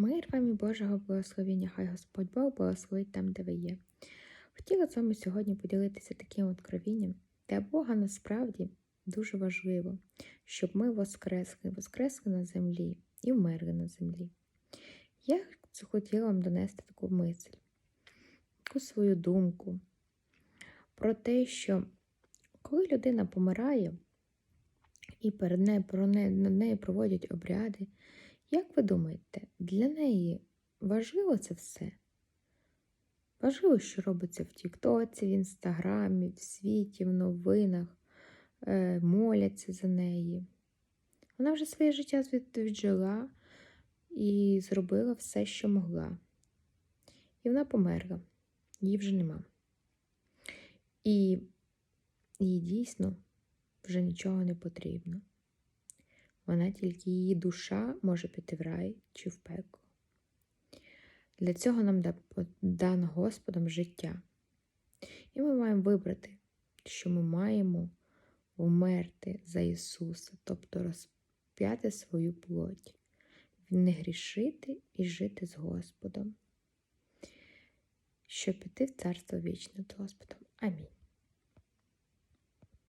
Мир вам і Божого благословення, хай Господь Бог благословить там, де ви є. Хотіла з вами сьогодні поділитися таким откровінням, для Бога насправді дуже важливо, щоб ми воскресли, воскресли на землі і вмерли на землі. Я хотіла вам донести таку мисль, таку свою думку про те, що коли людина помирає і перед нею, про неї, над нею проводять обряди, як ви думаєте, для неї важливо це все? Важливо, що робиться в Тіктоці, в Інстаграмі, в світі, в новинах, е, моляться за неї. Вона вже своє життя віджила і зробила все, що могла. І вона померла, її вже нема. І їй дійсно вже нічого не потрібно. Вона тільки її душа може піти в рай чи в пекло. Для цього нам дано Господом життя. І ми маємо вибрати, що ми маємо вмерти за Ісуса, тобто розп'яти свою плоть, не грішити і жити з Господом, щоб піти в Царство вічне з Господом. Амінь.